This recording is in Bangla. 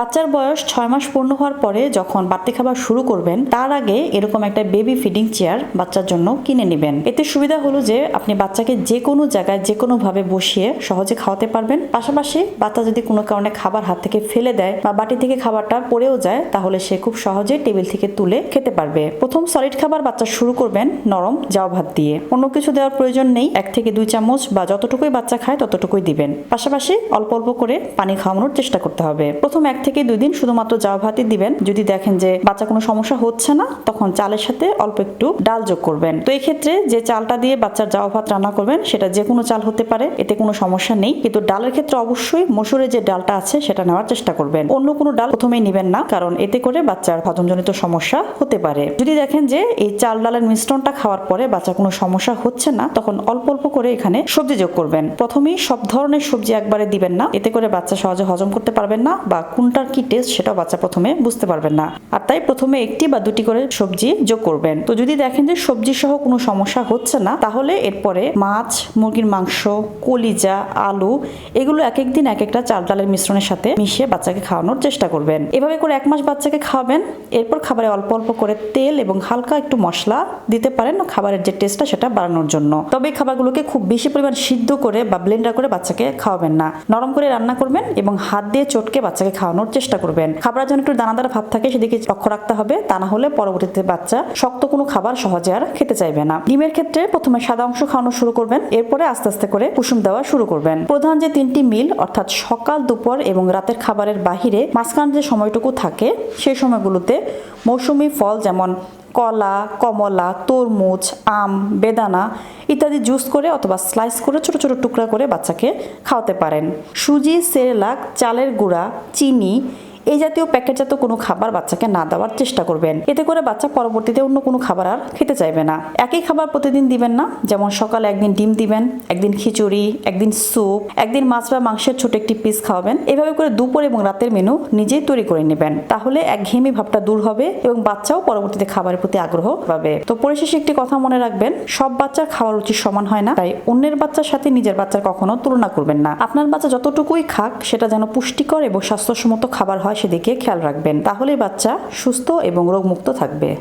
বাচ্চার বয়স ছয় মাস পূর্ণ হওয়ার পরে যখন বাড়তি খাবার শুরু করবেন, তার আগে এরকম একটা বেবি ফিডিং চেয়ার বাচ্চার জন্য কিনে নেবেন। এতে সুবিধা হলো যে আপনি বাচ্চাকে যে কোনো জায়গায়, যে কোনো ভাবে বসিয়ে সহজে খাওয়াতে পারবেন। পাশাপাশি বাচ্চা যদি কোনো কারণে খাবার হাত থেকে ফেলে দেয় বা বাটি থেকে খাবারটা পড়েও যায়, তাহলে সে খুব সহজে টেবিল থেকে তুলে খেতে পারবে। প্রথম সলিড খাবার বাচ্চা শুরু করবেন নরম জাও ভাত দিয়ে। অন্য কিছু দেওয়ার প্রয়োজন নেই। এক থেকে দুই চামচ বা যতটুকুই বাচ্চা খায়, ততটুকুই দিবেন। পাশাপাশি অল্প অল্প করে পানি খাওয়ানোর চেষ্টা করতে হবে। প্রথম এক থেকে দুই দিন শুধুমাত্র জাও ভাতই দিবেন। যদি দেখেন যে বাচ্চা কোনো সমস্যা হচ্ছে না, তখন চালের সাথে অল্প একটু ডাল যোগ করবেন। তো এই ক্ষেত্রে যে চালটা দিয়ে বাচ্চার জাও ভাত রান্না করবেন, সেটা যে কোনো চাল হতে পারে, এতে কোনো সমস্যা নেই। কিন্তু ডালের ক্ষেত্রে অবশ্যই মসুরের যে ডালটা আছে, সেটা নেওয়ার চেষ্টা করবেন। অন্য কোনো ডাল প্রথমেই নেবেন না, কারণ এতে করে বাচ্চার হজমজনিত সমস্যা হতে পারে। যদি দেখেন যে এই চাল ডালের মিশ্রণটা খাওয়ার পরে বাচ্চার কোনো সমস্যা হচ্ছে না, তখন অল্প অল্প করে এখানে সবজি যোগ করবেন। প্রথমেই সব ধরনের সবজি একবারে দিবেন না, এতে করে বাচ্চা সহজে হজম করতে পারবেন না বা কোনটার কি টেস্ট সেটা বাচ্চা প্রথমে বুঝতে পারবেন না। আর তাই প্রথমে একটি বা দুটি করে সবজি যোগ করবেন। তো যদি দেখেন যে সবজি সহ কোনো সমস্যা হচ্ছে না, তাহলে এরপরে মাছ, মুরগির মাংস, কলিজা, আলু এগুলো এক একদিন এক একটা চাল ডালের মিশ্রণের সাথে মিশিয়ে বাচ্চাকে খাওয়ানোর চেষ্টা করবেন। এভাবে করে এক মাস বাচ্চাকে খাওয়াবেন। এরপর খাবারে অল্প অল্প করে তেল এবং হালকা একটু মশলা দিতে পারেন খাবারের যে টেস্টটা সেটা বাড়ানোর জন্য। তবে এই খাবারগুলোকে খুব বেশি পরিমাণ সিদ্ধ করে বা ব্লেন্ডার করে বাচ্চাকে খাওয়াবেন না। নরম করে রান্না করবেন এবং হাত দিয়ে চটকে বাচ্চাকে খাওয়ানোর চেষ্টা করবেন। খাবার যেন একটু দানাদার ভাব থাকে, সেদিকে লক্ষ্য রাখতে হবে। তা না হলে পরবর্তীতে বাচ্চা শক্ত কোনো খাবার সহজে আর খেতে চাইবে না। ডিমের ক্ষেত্রে প্রথমে সাদা অংশ খাওয়ানো শুরু করবেন। এরপরে আস্তে আস্তে করে কুসুম দেওয়া শুরু করবেন। প্রধান যে তিনটি মিল, অর্থাৎ সকাল, দুপুর এবং রাতের খাবারের বাহিরে, মাঝখান যে সময়টুকু থাকে, সেই সময়গুলোতে মৌসুমি ফল যেমন কলা, কমলা, তরমুজ, আম, বেদানা ইত্যাদি জুস করে অথবা স্লাইস করে ছোট ছোট টুকরা করে বাচ্চাকে খাওয়াতে পারেন। সুজি, সেরেলাক, চালের গুঁড়া, চিনি এই জাতীয় প্যাকেটজাত কোনো খাবার বাচ্চাকে না দেওয়ার চেষ্টা করবেন। এতে করে বাচ্চা পরবর্তীতে অন্য কোনো খাবার আর খেতে চাইবে না। একই খাবার প্রতিদিন দিবেন না, যেমন সকালে একদিন ডিম দিবেন, একদিন খিচুড়ি, একদিন স্যুপ, একদিন মাছ বা মাংসের ছোট একটি পিস খাওয়াবেন। এভাবে করে দুপুর এবং রাতের মেনু নিজেই তৈরি করে নেবেন। তাহলে এক একঘেয়েমি ভাবটা দূর হবে এবং বাচ্চাও পরবর্তীতে খাবারের প্রতি আগ্রহ পাবে। তো পরিশেষে একটি কথা মনে রাখবেন, সব বাচ্চার খাওয়ার উচিত সমান হয় না, তাই অন্যের বাচ্চার সাথে নিজের বাচ্চার কখনো তুলনা করবেন না। আপনার বাচ্চা যতটুকুই খাক, সেটা যেন পুষ্টিকর এবং স্বাস্থ্যসম্মত খাবার হয়। সেদিকে খেয়াল রাখবেন। তাহলে বাচ্চা সুস্থ এবং রোগমুক্ত থাকবে।